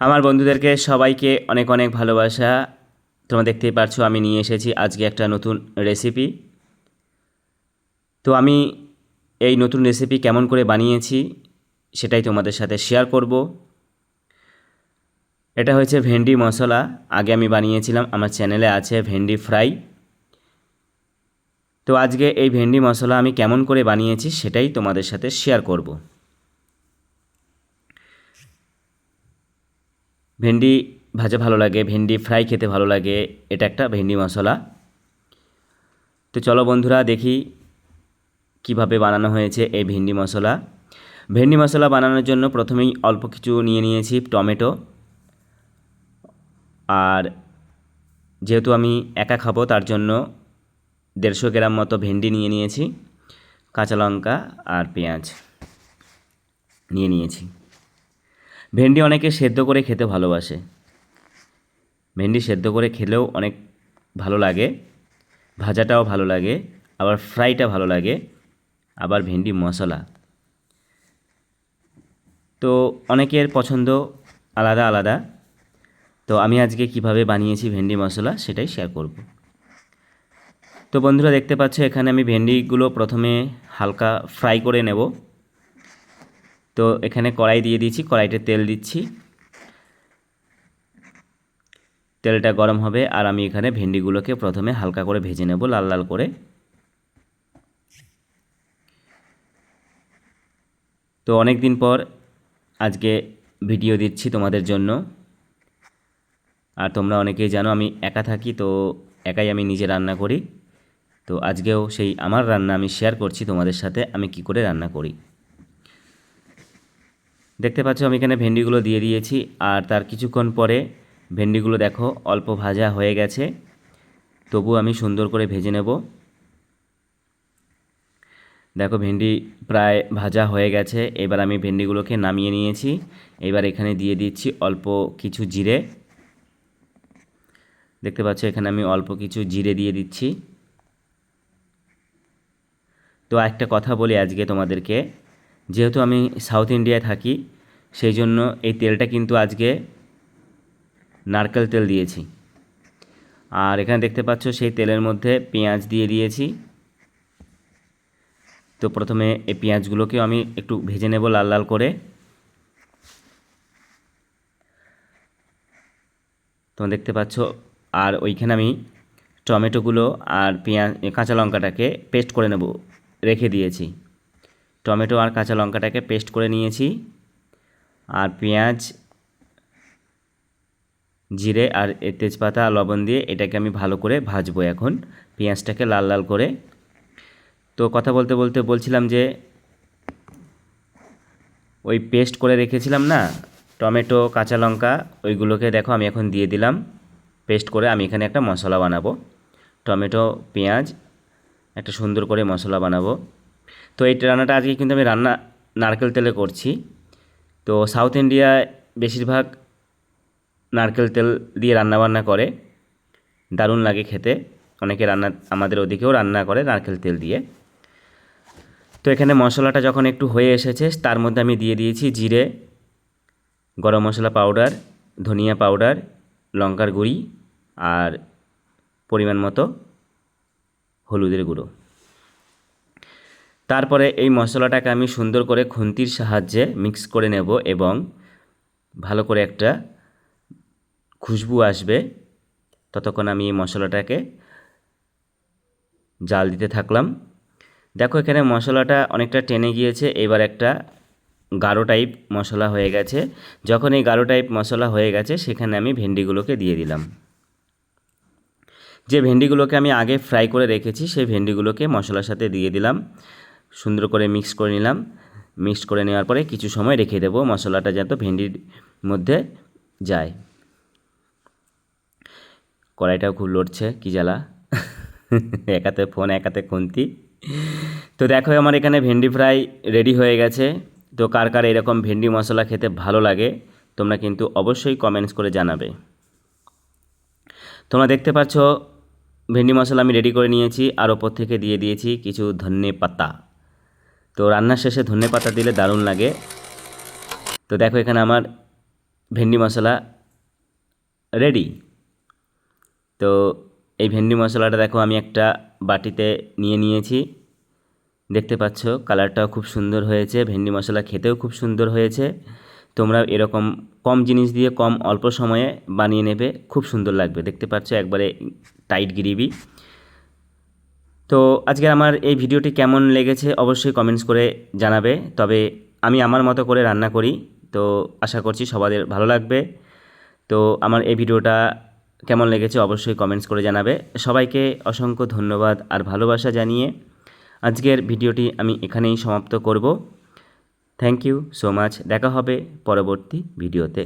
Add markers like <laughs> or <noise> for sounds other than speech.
আমার বন্ধুদেরকে সবাইকে অনেক অনেক ভালোবাসা। তোমরা দেখতেই পারছ, আমি নিয়ে এসেছি আজকে একটা নতুন রেসিপি তো আমি এই নতুন রেসিপি কেমন করে বানিয়েছি সেটাই তোমাদের সাথে শেয়ার করব। এটা হচ্ছে ভেন্ডি মশলা। আগে আমি বানিয়েছিলাম, আমার চ্যানেলে আছে ভেন্ডি ফ্রাই। তো আজকে এই ভেন্ডি মশলা আমি কেমন করে বানিয়েছি সেটাই তোমাদের সাথে শেয়ার করব। ভেন্ডি ভাজা ভালো লাগে, ভেন্ডি ফ্রাই খেতে ভালো লাগে, এটা একটা ভেন্ডি মশলা। তো চলো বন্ধুরা দেখি কীভাবে বানানো হয়েছে এই ভেন্ডি মশলা। ভেন্ডি মশলা বানানোর জন্য প্রথমেই অল্প কিছু নিয়ে নিয়েছি টমেটো। আর যেহেতু আমি একা খাব, তার জন্য দেড়শো গ্রাম মতো ভেন্ডি নিয়ে নিয়েছি, কাঁচা লঙ্কা আর পেঁয়াজ নিয়ে নিয়েছি। ভেন্ডি অনেকে সেদ্ধ করে খেতে ভালোবাসে। ভেন্ডি সেদ্ধ করে খেলেও অনেক ভালো লাগে, ভাজাটাও ভালো লাগে, আবার ফ্রাইটা ভালো লাগে, আবার ভেন্ডি মশলা। তো অনেকের পছন্দ আলাদা আলাদা। তো আমি আজকে কীভাবে বানিয়েছি ভেন্ডি মশলা সেটাই শেয়ার করব। তো বন্ধুরা দেখতে পাচ্ছ এখানে আমি ভেন্ডিগুলো প্রথমে হালকা ফ্রাই করে নেব। তো এখানে কড়াই দিয়ে দিয়েছি, কড়াইতে তেল দিচ্ছি। তেলটা গরম হবে আর আমি এখানে ভেন্ডিগুলোকে প্রথমে হালকা করে ভেজে নেব, লাল লাল করে। তো অনেক দিন পর আজকে ভিডিও দিচ্ছি তোমাদের জন্য। আর তোমরা অনেকেই জানো আমি একা থাকি, তো একাই আমি নিজে রান্না করি। তো আজকেও সেই আমার রান্না আমি শেয়ার করছি তোমাদের সাথে, আমি কি করে রান্না করি। দেখতে পাচ্ছ আমি এখানে ভেন্ডিগুলো দিয়ে দিয়েছি, আর তার কিছুক্ষণ পরে ভেন্ডিগুলো দেখো অল্প ভাজা হয়ে গেছে। তবু আমি সুন্দর করে ভেজে নেব। দেখো ভেন্ডি প্রায় ভাজা হয়ে গেছে, এবার আমি ভেন্ডিগুলোকে নামিয়ে নিয়েছি। এবার এখানে দিয়ে দিচ্ছি অল্প কিছু জিরে। দেখতে পাচ্ছ এখানে আমি অল্প কিছু জিরে দিয়ে দিচ্ছি। তো একটা কথা বলি আজকে তোমাদেরকে। যেহেতু আমি সাউথ ইন্ডিয়ায় থাকি, সেই জন্য এই তেলটা কিন্তু আজকে নারকেল তেল দিয়েছি। আর এখানে দেখতে পাচ্ছ সেই তেলের মধ্যে পেঁয়াজ দিয়ে দিয়েছি। তো প্রথমে এই পেঁয়াজগুলোকেও আমি একটু ভেজে নেব লাল লাল করে। তোমরা দেখতে পাচ্ছ, আর ওইখানে আমি টমেটোগুলো আর পেঁয়াজ, কাঁচা লঙ্কাটাকে পেস্ট করে নেব, রেখে দিয়েছি। টমেটো আর কাঁচা লঙ্কাটাকে পেস্ট করে নিয়েছি। আর পেঁয়াজ, জিরে আর তেজপাতা, লবণ দিয়ে এটাকে আমি ভালো করে ভাজবো এখন। পেঁয়াজটাকে লাল লাল করে। তো কথা বলতে বলতে বলছিলাম যে, ওই পেস্ট করে রেখেছিলাম না, টমেটো, কাঁচা লঙ্কা, ওইগুলোকে দেখো আমি এখন দিয়ে দিলাম। পেস্ট করে আমি এখানে একটা মশলা বানাবো। টমেটো, পেঁয়াজ, একটা সুন্দর করে মশলা বানাবো। তো এই রান্নাটা আজকে কিন্তু আমি রান্না নারকেল তেলে করছি। তো সাউথ ইন্ডিয়ায় বেশিরভাগ নারকেল তেল দিয়ে রান্নাবান্না করে। দারুণ লাগে খেতে। অনেকে রান্না, আমাদের ওদিকেও রান্না করে নারকেল তেল দিয়ে। তো এখানে মশলাটা যখন একটু হয়ে এসেছে, তার মধ্যে আমি দিয়ে দিয়েছি জিরে, গরম মশলা পাউডার, ধনিয়া পাউডার, লঙ্কার গুঁড়ি আর পরিমাণ মতো হলুদের গুঁড়ো। তারপরে এই মশলাটাকে আমি সুন্দর করে খুন্তির সাহায্যে মিক্স করে নেব এবং ভালো করে একটা খুশবু আসবে ততক্ষণ আমি এই মশলাটাকে জাল দিতে থাকলাম। দেখো এখানে মশলাটা অনেকটা টেনে গিয়েছে, এবার একটা গাঢ় টাইপ মশলা হয়ে গেছে। যখন এই গাঢ় টাইপ মশলা হয়ে গেছে, সেখানে আমি ভেন্ডিগুলোকে দিয়ে দিলাম। যে ভেন্ডিগুলোকে আমি আগে ফ্রাই করে রেখেছি, সেই ভেন্ডিগুলোকে মশলার সাথে দিয়ে দিলাম। সুন্দর করে মিক্স করে নিলাম। মিক্স করে নেওয়ার পরে কিছু সময় রেখে দেবো মশলাটা যাতে ভেন্ডির মধ্যে যায়। কড়াইটাও খুব লড়ছে, কী জ্বালা। <laughs> একাতে ফোন, একাতে খুন্তি। তো দেখো আমার এখানে ভেন্ডি ফ্রাই রেডি হয়ে গেছে। তো কার কার এরকম ভেন্ডি মশলা খেতে ভালো লাগে, তোমরা কিন্তু অবশ্যই কমেন্টস করে জানাবে। তোমরা দেখতে পাচ্ছ, ভেন্ডি মশলা আমি রেডি করে নিয়েছি, আর ওপর থেকে দিয়ে দিয়েছি কিছু ধনে পাতা। তো রান্নার শেষে ধনে পাতা দিলে দারুণ লাগে। তো দেখো এখানে আমার ভেন্ডি মশলা রেডি তো এই ভেন্ডি মশলাটা দেখো আমি একটা বাটিতে নিয়ে নিয়েছি। দেখতে পাচ্ছ কালারটাও খুব সুন্দর হয়েছে, ভেন্ডি মশলা খেতেও খুব সুন্দর হয়েছে। তোমরা এরকম কম জিনিস দিয়ে কম অল্প সময়ে বানিয়ে নেবে, খুব সুন্দর লাগবে। দেখতে পাচ্ছ একবারে টাইট গ্রেভি তো আজকে আমার এই ভিডিওটি কেমন লেগেছে অবশ্যই কমেন্টস করে জানাবে। তবে আমি আমার মতো করে রান্না করি, তো আশা করছি সবাদের ভালো লাগবে। তো আমার এই ভিডিওটা কেমন লেগেছে অবশ্যই কমেন্টস করে জানাবে। সবাইকে অসংখ্য ধন্যবাদ আর ভালোবাসা জানিয়ে আজকের ভিডিওটি আমি এখানেই সমাপ্ত করব। থ্যাংক ইউ সো মাচ দেখা হবে পরবর্তী ভিডিওতে।